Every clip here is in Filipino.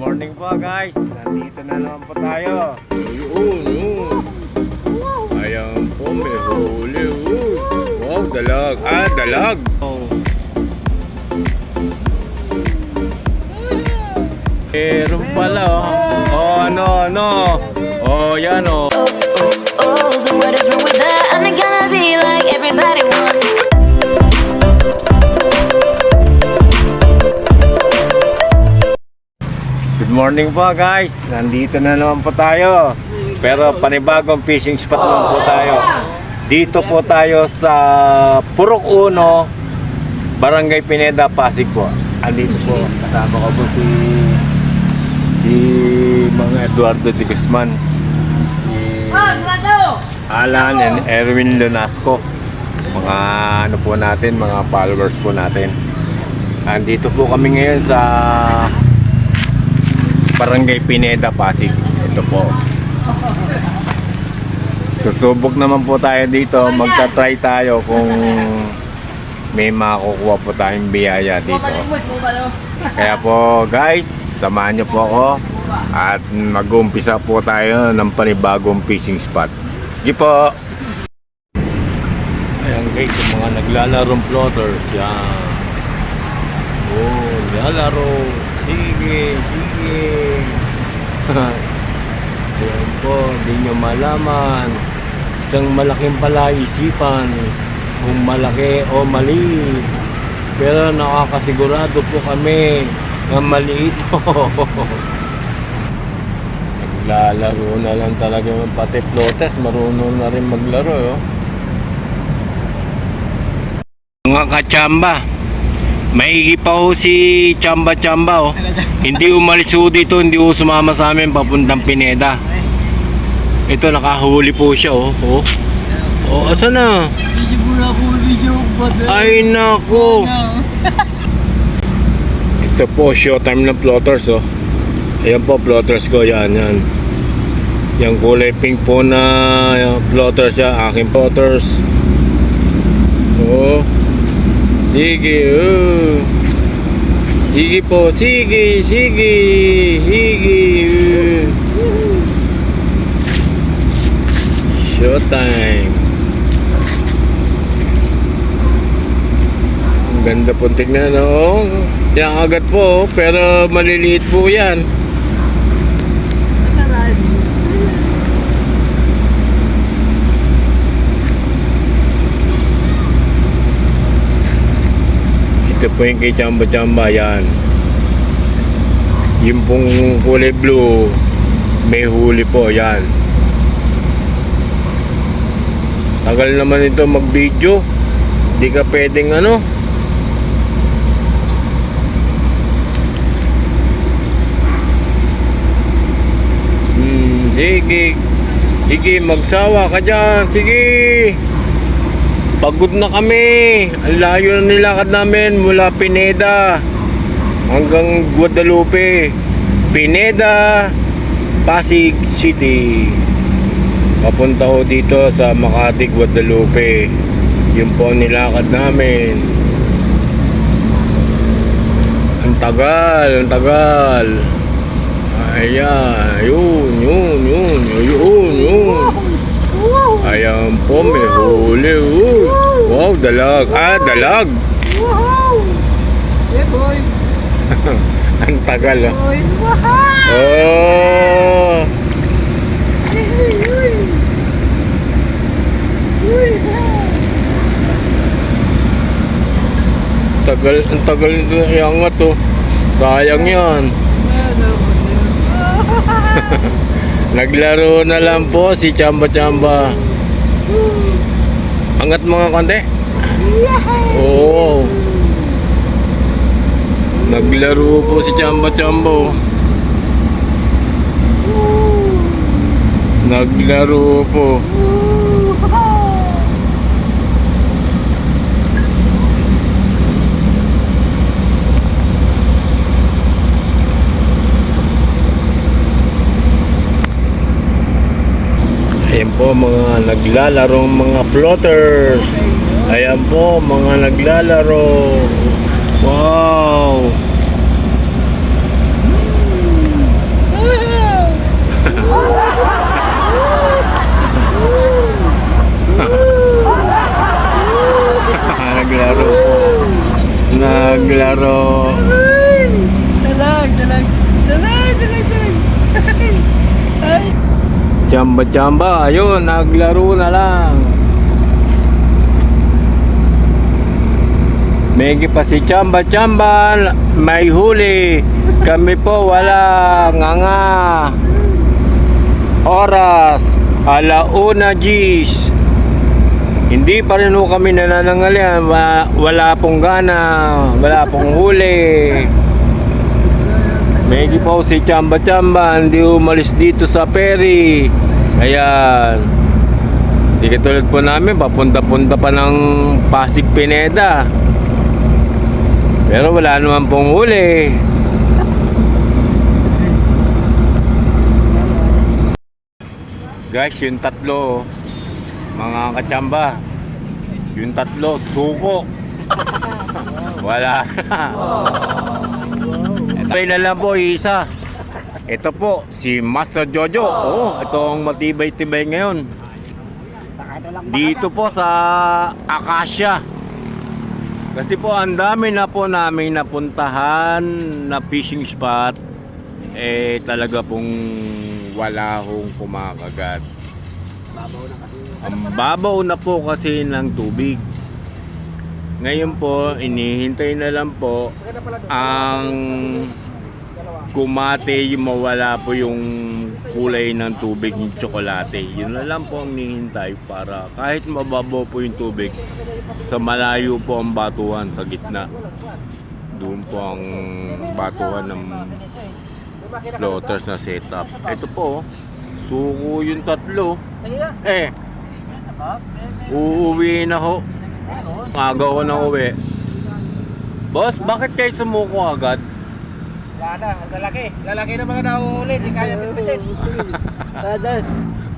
morning po guys. Nandito na naman po tayo. Yun, yun. Ayan po, may huli. Wow, dalag. Ah, dalag. Oh. Meron pala oh. Oh, ano, ano. Oh, yan. Oh, Good morning po guys. Nandito na naman po tayo. Pero panibagong fishing spot naman po tayo. Dito po tayo sa Purok Uno, Barangay Pineda, Pasig po. Andito po. Kasama ko po si si mga Eduardo de Guzman. Si Alan and Erwin Lunasco. Mga ano po natin, mga followers po natin. Andito po kami ngayon sa Barangay Pineda, Pasig. Ito po. Susubok naman po tayo dito. Magta-try tayo kung may makukuha po tayong biyaya dito. Kaya po guys, samahan niyo po ako at mag-umpisa po tayo ng panibagong fishing spot. Sige po! Ayan guys, yung mga naglalarong floaters. Yan. Oh, lalaro. Sige, sige. Ayan po, hindi nyo malaman. Isang malaking palaisipan kung malaki o mali. Pero nakakasigurado po kami na mali ito. Naglalaro na lang talaga yung pati floaters. Marunong na rin maglaro. Oh. Mga kachamba, Maigi pa ho si Chamba Chamba oh. Hindi umalis ho dito, hindi ho sumama sa amin papuntang Pineda. Ito nakahuli po siya oh. Oh, oh asa na? Ay nako. Ito po, showtime ng plotters oh. Ayan po, plotters ko, yan, yan. Yung kulay pink po na plotters siya, aking plotters. Sige, oh. Sige po, sige, sige, sige. oh. Showtime. Ang ganda po tignan, oh. Yan agad po, pero maliliit po yan. Ito po yung kay Chamba Chamba, yan. Yung pong kulay blue, may huli po, yan. Tagal naman ito mag-video. Di ka pwedeng ano. Hmm, sige. Sige, magsawa ka dyan. Sige. Pagod na kami. Ang layo na nilakad namin mula Pineda hanggang Guadalupe. Pineda, Pasig City. Papunta ko dito sa Makati, Guadalupe. Yun po ang nilakad namin. Ang tagal, ang tagal. Ayan, yun, yun, yun, yun, yun. Ayan po, may huli. Uy. Wow, dalag. Ah, dalag. Wow! Yeah, boy! Ang tagal ah. Boy! Wow! Oh! Tagal, ang tagal nito iangat oh. Sayang yan. Naglaro na lang po si Chamba Chamba. Angat mga konti. Oo. Naglaro po si Chamba Chamba. oh. Naglaro po. Ayan po mga naglalarong mga floaters. Ayan po mga naglalaro. Wow! Naglaro po. Naglaro. Chamba, ayun, naglaro na lang. Megi pa si Chamba Chamba, may huli. Kami po wala, nga nga. Oras, alauna G's. Hindi pa rin kami nananangalian. Wa- Wala pong gana, wala pong huli. Medyo po si Chamba Chamba, hindi umalis dito sa ferry. Ayan. Hindi katulad po namin, papunta-punta pa ng Pasig Pineda. Pero wala naman pong huli. Guys, yung tatlo, mga kachamba, yung tatlo, suko. Wala. Lang po, isa. Ito po, si Master Jojo. Oh, ito ang matibay-tibay ngayon. Dito po sa Acacia. Kasi po ang dami na po namin napuntahan na fishing spot eh talaga pong wala hong kumakagat. Ang babaw na po kasi ng tubig. Ngayon po, inihintay na lang po ang kumate yung mawala po yung kulay ng tubig ng tsokolate. Yun na lang po ang nihintay para kahit mababaw po yung tubig, sa malayo po ang batuhan sa gitna. Doon po ang batuhan ng floaters na setup. Ito po, suko yung tatlo. Eh, uuwi na ho. Aga ko na uwi. Boss, bakit kayo sumuko agad? Wala na, ang lalaki. Lalaki na mga nahuhuli, di kaya pipitin. Dadan.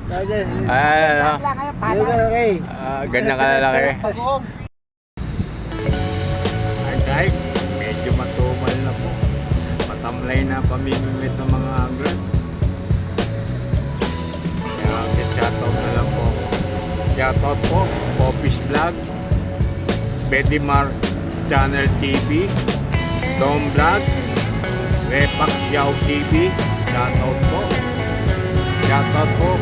Dadan. Ay, ano? Yung kalaki. Ah, ganyan ka lalaki. Pag-uong. Ay guys, medyo matumal na po. Matamlay na pamimimit ng mga anglers. Kaya shoutout na lang po ako. Shoutout po, Popis Vlog, Bedimar Channel TV, Dom Vlog, Repax Yao TV, shoutout po. Shoutout po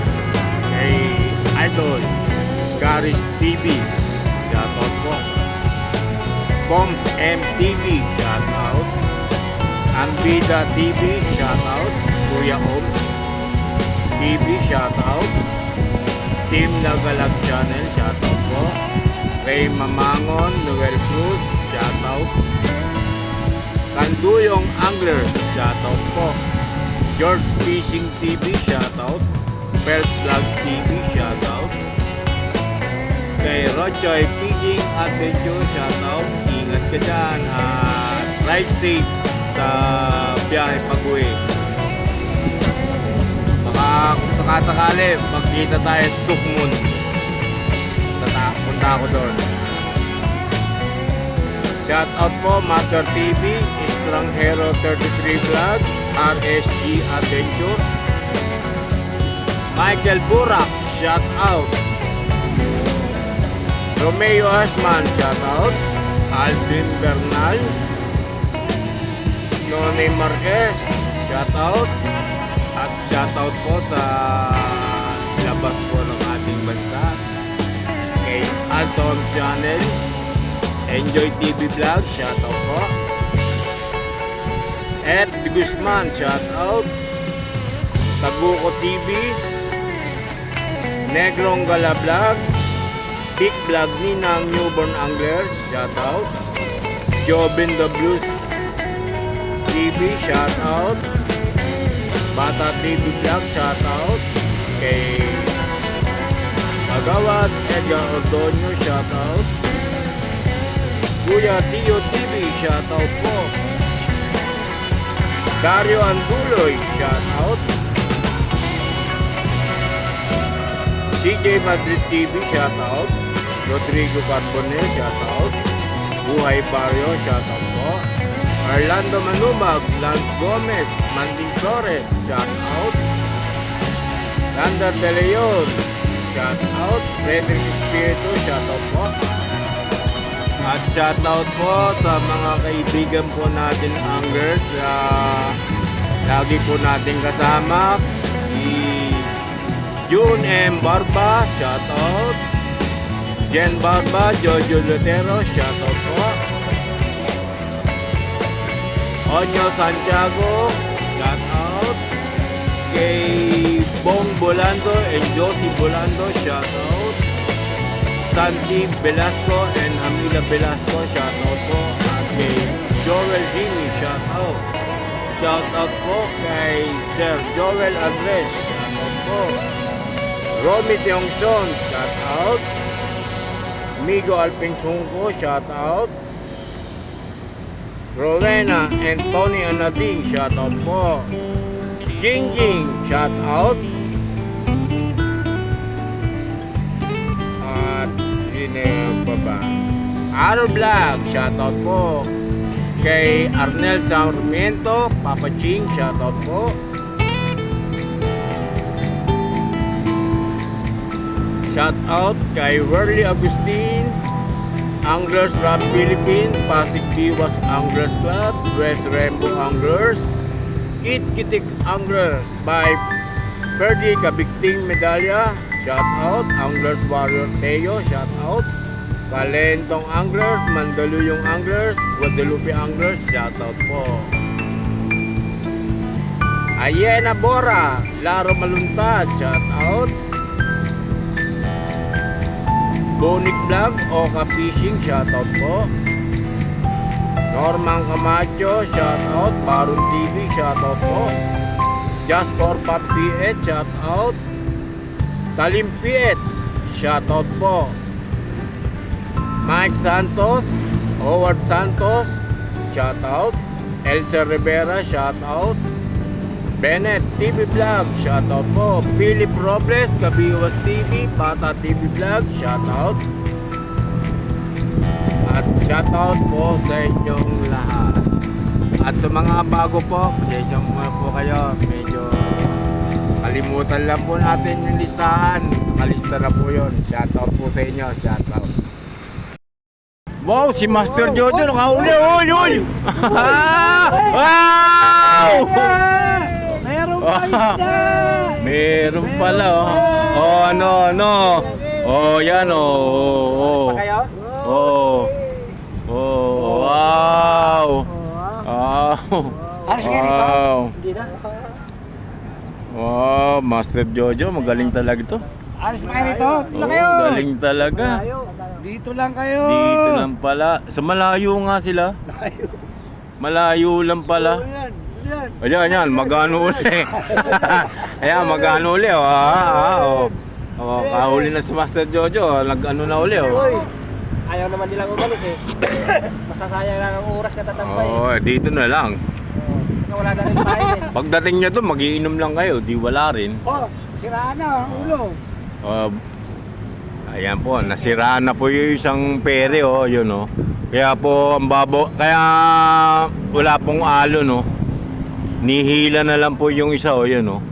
kay Idol, Garis TV, shoutout po. Poms MTV, shout out. Ambida TV, shout out. Kuya Om TV, shout out. Team Nagalag Channel, shout out po. Ray Mamangon, Noel Cruz, shout out. Kanduyong Angler, shout out po. George Fishing TV, shout out. Pelt Vlog TV, shout out kay Rochoy Fishing Adventure shoutout ingat ka dyan at ride safe sa biyahe pag-uwi baka kung sakasakali magkita tayo sa Sukmun Tata, punta ako doon shoutout po Master TV Estranghero 33 Vlog RSG Adventure Michael Burak shoutout Romeo Asman, shout out. Alvin Bernal. Nonay Marquez, shout out. At shout out po sa labas po ng ating bansa. Kay Alton Channel. Enjoy TV Vlog, shout out po. Ed Guzman, shout out. Taguko TV. Negrong Gala Vlog. Big Vlog ni ng Newborn Angler, shout out. Jobin the Blues TV, shout out. Bata TV Vlog, shout out. Kay Magawat Edgar Ordonio, shout out. Kuya Tio TV, shout out po. Dario Anduloy, shout out. DJ Madrid TV, shout out. Rodrigo Carbonell, shout out. Buhay Barrio, shout out po. Orlando Manumag, Lance Gomez, Manding Flores, shout out. Lander De Leon, shout out. Frederick Espiritu, shout out po. At shout out po sa mga kaibigan po natin anglers na lagi po natin kasama. Si June M. Barba, shout out. Jen Barba, Jojo Lutero, shout out po. Onyo Santiago, shout out. Kay Bong Bolando and Josie Bolando, shout out. Santi Velasco and Hamila Velasco, shout out po. At Joel Jimmy, shout out. Shout out po kay Sir Joel Andres, shout out po. Romy Tiongson, shout out. Migo Alping Sungko, shout out. Rowena and Tony Anading, shout out po. Jing Jing, shout out. At sino pa ba? Arrow Vlog, shout out po. Kay Arnel Sarmiento, Papa Ching, shout out po. Shout out kay Worley Agustin, Anglers Rap Philippines, Pasig Diwas Anglers Club, West Rainbow Anglers, Kit Kitik Anglers by Ferdy Kabigting Medalya, shout out, Anglers Warrior Teo, shout out, Kalentong Anglers, Mandaluyong Anglers, Guadalupe Anglers, shout out po. Ayena Bora, Laro Maluntad, shout out. Bonik Vlog, Oka Fishing, shoutout po. Norman Camacho, shoutout. Barun TV, shoutout po. Just for Pop PH, shoutout. Talim PH, shoutout po. Mike Santos, Howard Santos, shoutout. Elsa Rivera, shoutout. Bennett TV Vlog, shoutout po. Philip Robles, Kabiwas TV, Bata TV Vlog, shoutout. At shoutout po sa inyong lahat. At sa mga bago po, pasensya muna po kayo. Medyo kalimutan lang po natin yung listahan. Kalista na po yun. Shoutout po sa inyo. Shoutout. Wow, si Master Jojo nakauli. Uy, uy! wow! Meron pa isda! Meron pala oh. Oh, ano, ano. Oh, yan oh. Oh, oh. Oh. Oh, wow. Wow. Alas rito. Wow. Wow, Master Jojo, magaling talaga to. Alis pa kayo rito. Dito Oh, kayo. galing talaga. Dito lang kayo. Dito lang pala. Sa malayo nga sila. Malayo lang pala. Oh, yan. Yan. Ayan, ayan, magano uli. ayan, magano uli. Oh, ah, ah, oh. Oh, kahuli na si Master Jojo. Nag-ano na uli, oh. Ayaw naman nilang umalis eh. Masasayang lang ang oras katatambay. Oh, dito na lang. Oh, wala na rin tayo eh. Pagdating nyo to, magiinom lang kayo. Di wala rin. Oh, siraan na ang ulo. Uh, ayan po, nasiraan na po yung isang pere, oh, yun, oh. Kaya po, ang babo, kaya wala pong alo, no. Nihila na lang po yung isa, oh, yun, oh.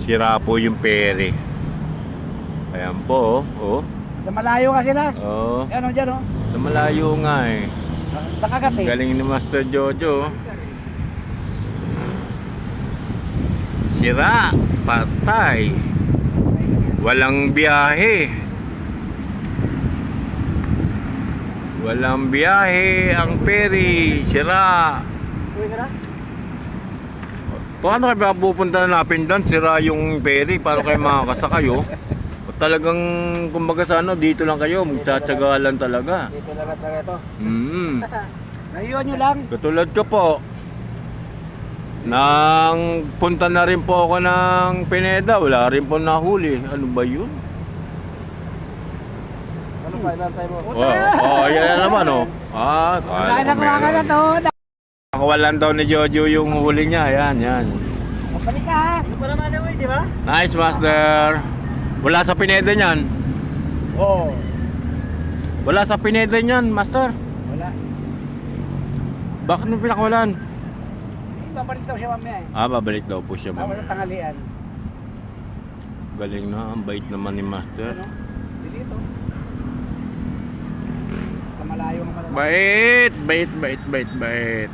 Sira po yung pere. Ayan po, oh. oh. Sa malayo ka sila. Oh, Yan o dyan o. sa malayo nga eh. Nakagat eh. Galing ni Master Jojo. oh. Sira, patay. Walang biyahe. Walang biyahe ang ferry. Sira. Uwi ka na? Paano kayo pupunta na natin doon? Sira yung ferry. Paano kayo makakasakay oh? Talagang kumbaga sa ano, dito lang kayo. Magtsatsaga lang talaga. Dito lang talaga ito. Mm. Naiwan nyo lang. Katulad ko po, nang punta na rin po ako ng Pineda, wala rin po nahuli. Ano ba yun? Ano pa, inantay mo? Oh, oh yan na naman oh. Ah, Kaya na ko kuha ka na to. Nakawalan daw ni Jojo yung huli niya. Yan, yan. Balik ka ha. Ano pa naman di ba? Nice, Master. Wala sa Pineda niyan. Oo. Wala sa Pineda niyan, Master. Wala. Bakit mo pinakawalan? Babalik daw siya mamaya eh. Ah, babalik daw po siya Tapos sa mamaya. tanghalian. Galing na, ang bait naman ni Master. Ano? Dito. Sa malayo nga pala. Bait, bait, bait, bait, bait.